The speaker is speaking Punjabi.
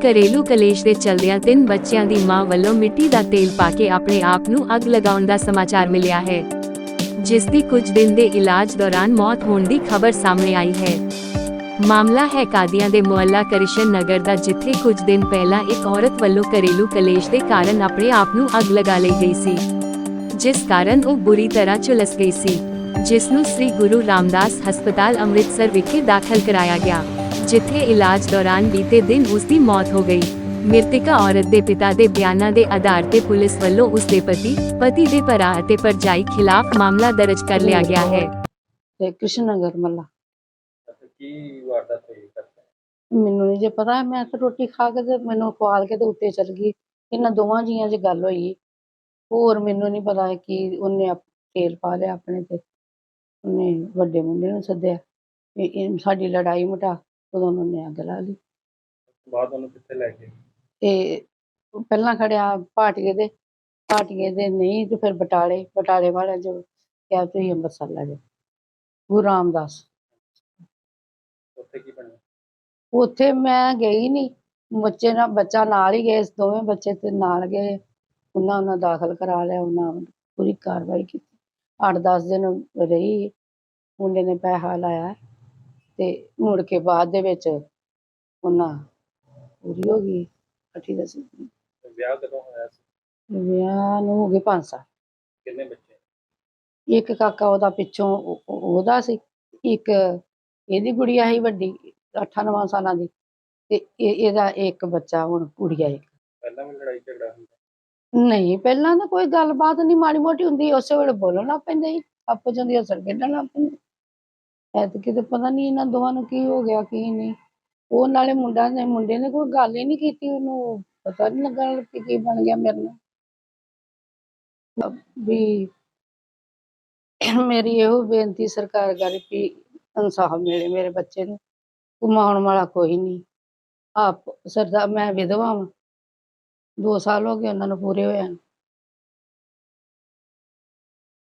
ਘਰੇਲੂ ਕਲੇਸ਼ ਦੇ ਚਲਦਿਆਂ ਤਿੰਨ ਬੱਚਿਆਂ ਦੀ ਮਾਂ ਵੱਲੋਂ ਮਿੱਟੀ ਦਾ ਤੇਲ ਪਾ ਕੇ ਆਪਣੇ ਆਪ ਨੂੰ ਅੱਗ ਲਗਾਉਣ ਦਾ ਸਮਾਚਾਰ ਮਿਲਿਆ ਹੈ, ਜਿਸ ਦੀ ਕੁਝ ਦਿਨ ਦੇ ਇਲਾਜ ਦੌਰਾਨ ਮੌਤ ਹੋਣ ਦੀ ਖਬਰ ਸਾਹਮਣੇ ਆਈ ਹੈ। ਮਾਮਲਾ ਹੈ ਕਾਦੀਆਂ ਦੇ ਮੁਹੱਲਾ ਕ੍ਰਿਸ਼ਨ ਨਗਰ ਦਾ, ਜਿੱਥੇ ਕੁਝ ਦਿਨ ਪਹਿਲਾਂ ਇੱਕ ਔਰਤ ਵੱਲੋਂ ਘਰੇਲੂ ਕਲੇਸ਼ ਦੇ ਕਾਰਨ ਆਪਣੇ ਆਪ ਨੂੰ ਅੱਗ ਲਗਾ ਲਈ ਗਈ ਸੀ, ਜਿਸ ਕਾਰਨ ਉਹ ਬੁਰੀ ਤਰ੍ਹਾਂ ਝੁਲਸ ਗਈ ਸੀ, ਜਿਸ ਨੂੰ ਸ੍ਰੀ ਗੁਰੂ ਰਾਮਦਾਸ ਹਸਪਤਾਲ ਅੰਮ੍ਰਿਤਸਰ ਵਿਖੇ ਦਾਖਲ ਕਰਾਇਆ ਗਿਆ। ਜਿੱਥੇ ਇਲਾਜ ਦੌਰਾਨ ਬੀਤੇ ਦਿਨ ਉਸ ਦੀ ਮੌਤ ਹੋ ਗਈ ਮ੍ਰਿਤਕਾ ਔਰਤ ਦੇ ਪਿਤਾ ਦੇ ਬਿਆਨਾਂ ਦੇ ਆਧਾਰ ਤੇ ਪੁਲਿਸ ਵੱਲੋਂ ਉਸ ਦੇ ਪਤੀ ਪਤੀ ਦੇ ਭਰਾ ਅਤੇ ਪਰਜਾਈ ਖਿਲਾਫ ਮਾਮਲਾ ਦਰਜ ਕਰ ਲਿਆ ਗਿਆ ਹੈ ਤੇ ਕ੍ਰਿਸ਼ਨ ਨਗਰ ਮੱਲਾ ਅੱਛਾ ਕੀ ਵਾਰਦਾਤ ਹੋਈ ਕਰਤਾ ਮੈਨੂੰ ਨਹੀਂ ਜੇ ਪਤਾ ਮੈਂ ਤਾਂ ਰੋਟੀ ਖਾ ਕੇ ਤੇ ਮੈਨੂੰ ਖਵਾਲ ਕੇ ਤੇ ਉੱਤੇ ਚਲ ਗਈ ਇਹਨਾਂ ਦੋਵਾਂ ਜੀਆਂ 'ਚ ਗੱਲ ਹੋਈ ਹੋਰ ਮੈਨੂੰ ਨਹੀਂ ਪਤਾ ਕਿ ਉਹਨੇ ਆਪ- ਤੇਲ ਪਾ ਲਿਆ ਆਪਣੇ ਤੇ ਉਹਨੇ ਵੱਡੇ ਮੁੰਡੇ ਨੂੰ ਸੱਦਿਆ ਵੀ ਇਹ ਸਾਡੀ ਲੜਾਈ ਮੁਟਾ ਉਦੋਂ ਉਹਨੇ ਅੱਗ ਲਾ ਲਈ। ਬਾਅਦ ਉਹਨੂੰ ਕਿੱਥੇ ਲੈ ਗਏ? ਤੇ ਉਹ ਪਹਿਲਾਂ ਖੜਿਆ ਪਾਟੀਏ ਦੇ ਪਾਟੀਏ ਦੇ ਨਹੀਂ ਤੇ ਫਿਰ ਬਟਾਲੇ ਬਟਾਲੇ ਵਾਲਿਆਂ ਜੋ ਕਿਹਾ ਤੁਸੀਂ ਅੰਮ੍ਰਿਤਸਰ ਲੈ ਜਾਓ। ਗੁਰੂ ਰਾਮਦਾਸ। ਉੱਥੇ ਕੀ ਬਣਿਆ? ਉੱਥੇ ਮੈਂ ਗਈ ਨਹੀਂ ਬੱਚੇ ਨਾਲ ਬੱਚਾ ਨਾਲ ਹੀ ਗਏ ਦੋਵੇਂ ਬੱਚੇ ਤੇ ਨਾਲ ਗਏ। ਉਹਨਾਂ ਉਹਨਾਂ ਦਾਖਲ ਕਰਾ ਲਿਆ ਉਹਨਾਂ ਪੂਰੀ ਕਾਰਵਾਈ ਕੀਤੀ। 8-10 ਦਿਨ ਰਹੀ ਮੁੰਡੇ ਨੇ ਪੈਸਾ ਲਾਇਆ। ਤੇ ਮੁੜ ਕੇ ਬਾਅਦ ਦੇ ਵਿੱਚ ਉਹਨਾਂ ਪੂਰੀ ਹੋ ਗਈ ਅਠੀ ਦਸੀ ਵਿਆਹ ਕਦੋਂ ਹੋਇਆ ਸੀ? ਵਿਆਹ ਨੂੰ ਹੋ ਗਏ 5 ਸਾਲ। ਕਿੰਨੇ ਬੱਚੇ? ਇੱਕ ਕਾਕਾ ਉਹਦਾ ਪਿੱਛੋਂ ਉਹ- ਉਹ- ਉਹਦਾ ਸੀ। ਇੱਕ ਇਹਦੀ ਗੁੜੀਆ ਸੀ ਵੱਡੀ 8-9 ਸਾਲਾਂ ਦੀ। ਤੇ ਇਹ ਇਹਦਾ ਇੱਕ ਬੱਚਾ ਹੁਣ ਕੁੜੀਆ ਇੱਕ। ਪਹਿਲਾਂ ਵੀ ਲੜਾਈ ਝਗੜਾ ਹੁੰਦਾ? ਨਹੀਂ ਪਹਿਲਾਂ ਤਾਂ ਕੋਈ ਗੱਲਬਾਤ ਨਹੀਂ ਮਾੜੀ ਮੋਟੀ ਹੁੰਦੀ। ਉਸੇ ਵੇਲੇ ਬੋਲਣ ਪੈਂਦੇ ਸੀ। ਆਪਸ ਵਿੱਚ ਹੱਸਣ ਖੇਡਣ ਪੈਂਦੇ। ਐਤਕੀ ਤੇ ਪਤਾ ਨਹੀਂ ਇਹਨਾਂ ਦੋਵਾਂ ਨੂੰ ਕੀ ਹੋ ਗਿਆ, ਕੀ ਨਹੀਂ ਉਹ ਨਾਲੇ ਮੁੰਡਾ ਨੇ, ਮੁੰਡੇ ਨੇ ਕੋਈ ਗੱਲ ਹੀ ਨਹੀਂ ਕੀਤੀ ਉਹਨੂੰ। ਪਤਾ ਨਹੀਂ ਲੱਗਾ ਕਿ ਕੀ ਬਣ ਗਿਆ ਮੇਰੇ ਨਾਲ। ਵੀ ਮੇਰੀ ਇਹੋ ਬੇਨਤੀ ਸਰਕਾਰ ਕਰੇ ਵੀ ਇਨਸਾਫ ਮਿਲੇ ਮੇਰੇ ਬੱਚੇ ਨੂੰ। ਕਮਾਉਣ ਵਾਲਾ ਕੋਈ ਨਹੀਂ ਆਪ ਸਰਦਾ ਮੈਂ ਵਿਧਵਾ ਵਾਂ। ਦੋ ਸਾਲ ਹੋ ਗਏ ਉਹਨਾਂ ਨੂੰ ਪੂਰੇ ਹੋਇਆ